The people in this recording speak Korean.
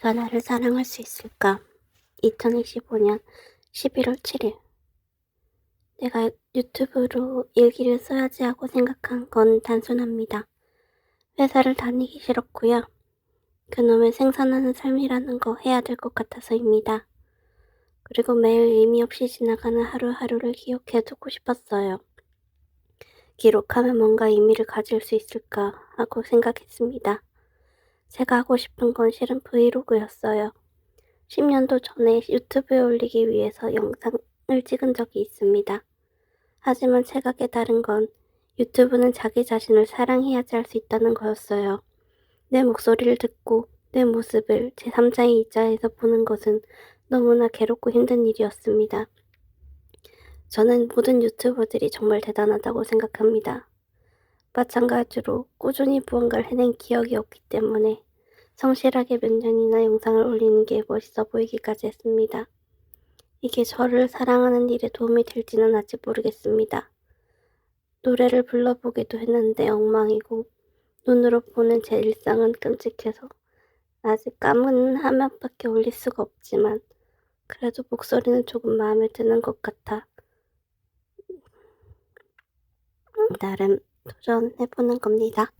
내가 나를 사랑할 수 있을까? 2025년 11월 7일. 내가 유튜브로 일기를 써야지 하고 생각한 건 단순합니다. 회사를 다니기 싫었고요. 그놈의 생산하는 삶이라는 거 해야 될 것 같아서입니다. 그리고 매일 의미 없이 지나가는 하루하루를 기억해 두고 싶었어요. 기록하면 뭔가 의미를 가질 수 있을까 하고 생각했습니다. 제가 하고 싶은 건 실은 브이로그였어요. 10년도 전에 유튜브에 올리기 위해서 영상을 찍은 적이 있습니다. 하지만 제가 깨달은 건 유튜브는 자기 자신을 사랑해야지 할 수 있다는 거였어요. 내 목소리를 듣고 내 모습을 제3자의 입장에서 보는 것은 너무나 괴롭고 힘든 일이었습니다. 저는 모든 유튜버들이 정말 대단하다고 생각합니다. 마찬가지로 꾸준히 무언가를 해낸 기억이 없기 때문에 성실하게 몇 년이나 영상을 올리는 게 멋있어 보이기까지 했습니다. 이게 저를 사랑하는 일에 도움이 될지는 아직 모르겠습니다. 노래를 불러보기도 했는데 엉망이고 눈으로 보는 제 일상은 끔찍해서 아직 까문 화면밖에 올릴 수가 없지만 그래도 목소리는 조금 마음에 드는 것 같아 나름 도전해보는 겁니다.